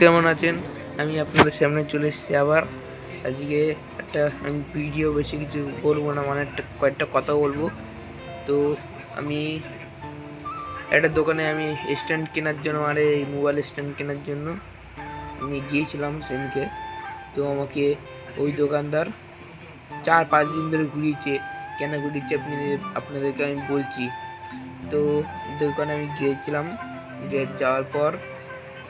কেমন আছেন? আমি আপনাদের সামনে চলে এসেছি আবার। আজকে একটা আমি ভিডিও বেশি কিছু বলব না মানে একটা কয়েকটা কথা বলব। তো আমি একটা দোকানে আমি স্ট্যান্ড কেনার জন্য মানে এই মোবাইল স্ট্যান্ড কেনার জন্য আমি গিয়েছিলাম সেদিনকে। তো আমাকে ওই দোকানদার চার পাঁচ দিন ধরে ঘুরিয়েছে, কেন ঘুরিয়েছে আপনি আপনাদেরকে আমি বলছি। তো দোকানে আমি গিয়েছিলাম, গিয়ে যাওয়ার পর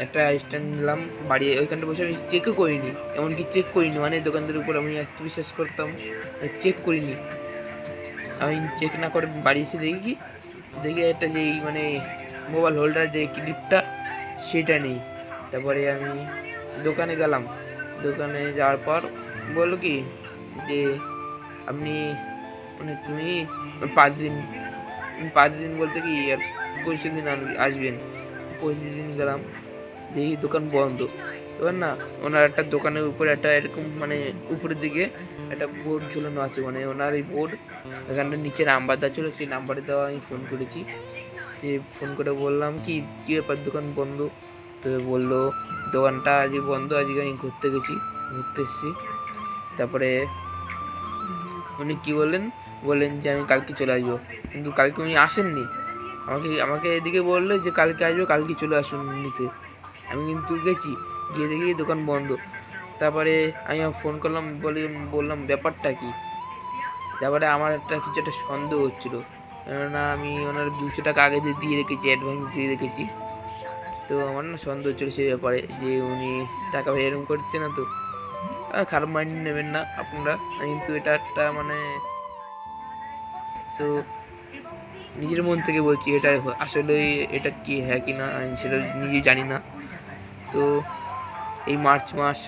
একটা স্ট্যান্ড নিলাম, বাড়ি ওইখানটা বসে আমি চেকও করিনি, এমনকি চেক করিনি মানে দোকানদারের উপর আমি এত বিশ্বাস করতাম চেক করিনি। আমি চেক না করে বাড়ি এসে দেখি দেখি একটা যে এই মানে মোবাইল হোল্ডার যে ক্লিপটা সেটা নেই। তারপরে আমি দোকানে গেলাম, দোকানে যাওয়ার পর বলল কি যে, আপনি মানে তুমি পাঁচ দিন পাঁচ দিন বলতে কি আর পঁচিশ দিন আসবেন। পঁচিশ দিন গেলাম দেখি দোকান বন্ধ। এবার না, ওনার একটা দোকানের উপরে একটা এরকম মানে উপরের দিকে একটা বোর্ড ঝুলানো আছে। মানে ওনার এই বোর্ড, এখানটা নিচে নাম্বার দেওয়া ছিল, সেই নাম্বারে দেওয়া আমি ফোন করেছি। যে ফোন করে বললাম, কি, কী ব্যাপার? দোকান বন্ধ? তো বলল, দোকানটা আজকে বন্ধ, আজকে আমি ঘুরতে গেছি, ঘুরতে এসেছি। তারপরে উনি কি বললেন? বললেন যে, আমি কালকে চলে আসব। কিন্তু কালকে উনি আসেননি। আমাকে আমাকে এদিকে বলল যে, কালকে আসব, কালকে চলে আসুন নিতে। আমি কিন্তু গেছি, গিয়ে দেখি দোকান বন্ধ। তারপরে আমি ফোন করলাম, বলি, বললাম, ব্যাপারটা কি? তারপরে আমার একটা কিছু একটা সন্দেহ হচ্ছিল। কেননা আমি ওনার দুশো টাকা আগে দিয়ে রেখেছি অ্যাডভান্স দিয়ে রেখেছি। তো আমার না সন্দেহ হচ্ছিল সেই ব্যাপারে, যে উনি টাকা এরকম করছে না তো। খারাপ মাইন্ড নেবেন না আপনারা কিন্তু এটা একটা মানে তো নিজের মন থেকে বলছি, এটা আসলে এটা কি হ্যাঁ কি না, আমি সেটা নিজে জানি না। তো এই মার্চ মাস,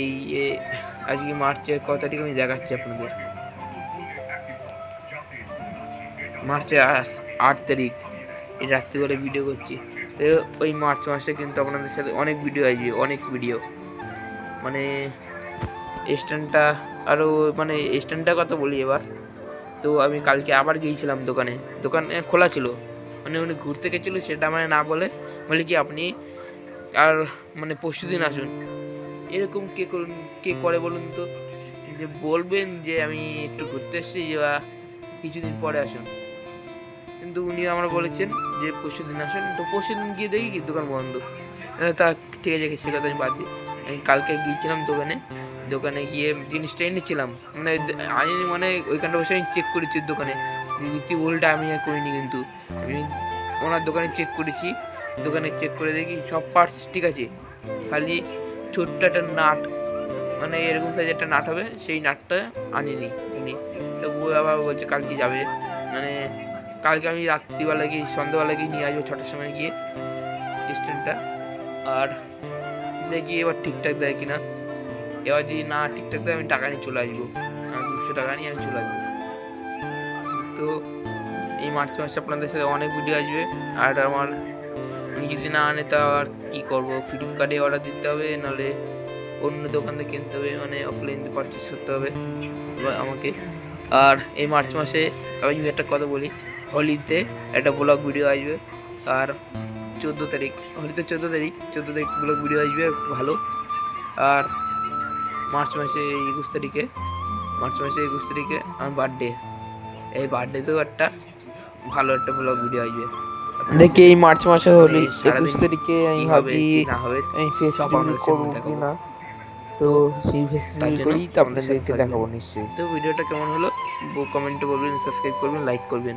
এই আজকে মার্চের ক তারিখ আমি দেখাচ্ছি আপনাদের। মার্চের আট তারিখ, এই রাত্রিবেলা ভিডিও করছি। তো ওই মার্চ মাসে কিন্তু আপনাদের সাথে অনেক ভিডিও আসবে, অনেক ভিডিও মানে স্ট্যান্ডটা আরও মানে স্ট্যান্ডটার কথা বলি এবার। তো আমি কালকে আবার গিয়েছিলাম দোকানে। দোকান খোলা ছিল। মানে উনি ঘুরতে গেছিল সেটা মানে না বলে বলে কি আপনি আর মানে পরশু দিন আসুন। এরকম কে করুন, কে করে বলুন তো? যে বলবেন যে আমি একটু ঘুরতে এসেছি বা কিছুদিন পরে আসুন। কিন্তু উনি আমরা বলেছেন যে পরশু দিন আসুন। তো পরশু দিন গিয়ে দেখি কি দোকান বন্ধ। তা ঠিক আছে, সে কথা আমি বাদ দিই আমি কালকে গিয়েছিলাম দোকানে। দোকানে গিয়ে জিনিসটা এনেছিলাম। মানে আমি মানে ওইখানটা বসে আমি চেক করেছি দোকানে। নীতি ভুলটা আমি আর করিনি কিন্তু। আমি ওনার দোকানে চেক করেছি। দোকানে চেক করে দেখি, সব পার্টস ঠিক আছে। খালি ছোট্ট একটা নাট মানে এরকম সাইজ একটা নাট হবে, সেই নাটটা আনিনি উনি তো আবার বলছে কালকে যাবে। মানে কালকে আমি রাত্রিবেলা গিয়ে, সন্ধ্যাবেলা গিয়ে নিয়ে আসব ছটার সময় গিয়ে স্ট্যান্ডটা। আর দেখি এবার ঠিকঠাক দেয় কিনা। এবার যদি না ঠিকঠাক দেয়, আমি টাকা নিয়ে চলে আসব। আমি দুশো টাকা নিয়ে আমি চলে আসব। তো এই মার্চ মাসে আপনাদের সাথে অনেক ভিডিও আসবে। আর আমার যদি না আনে, তা আর কী করব? ফ্লিপকার্টে অর্ডার দিতে হবে, নাহলে অন্য দোকান থেকে কিনতে হবে মানে অফলাইন পারচেস করতে হবে আমাকে। আর এই মার্চ মাসে আমি একটা কথা বলি, হোলিতে একটা ব্লগ ভিডিও আসবে। আর চোদ্দ তারিখ, হোলিতে চোদ্দ তারিখ চোদ্দ তারিখ ব্লগ ভিডিও আসবে, ভালো। আর মার্চ মাসে একুশ তারিখে, মার্চ মাসে একুশ তারিখে আমার বার্থডে এই বার্থডেতেও একটা ভালো একটা ব্লগ ভিডিও আসবে। দেখি এই মার্চ মাসে হলে একুশ তারিখে আমি ভাবি আমি ফেস্টিভ্যাল করব কি না তো সেই ফেস্টিভ্যাল করি তো আপনাদেরকে। দেখাবো নিশ্চয়ই। তো ভিডিওটা কেমন হলো? কমেন্টে বলবেন সাবস্ক্রাইব করবেন লাইক করবেন।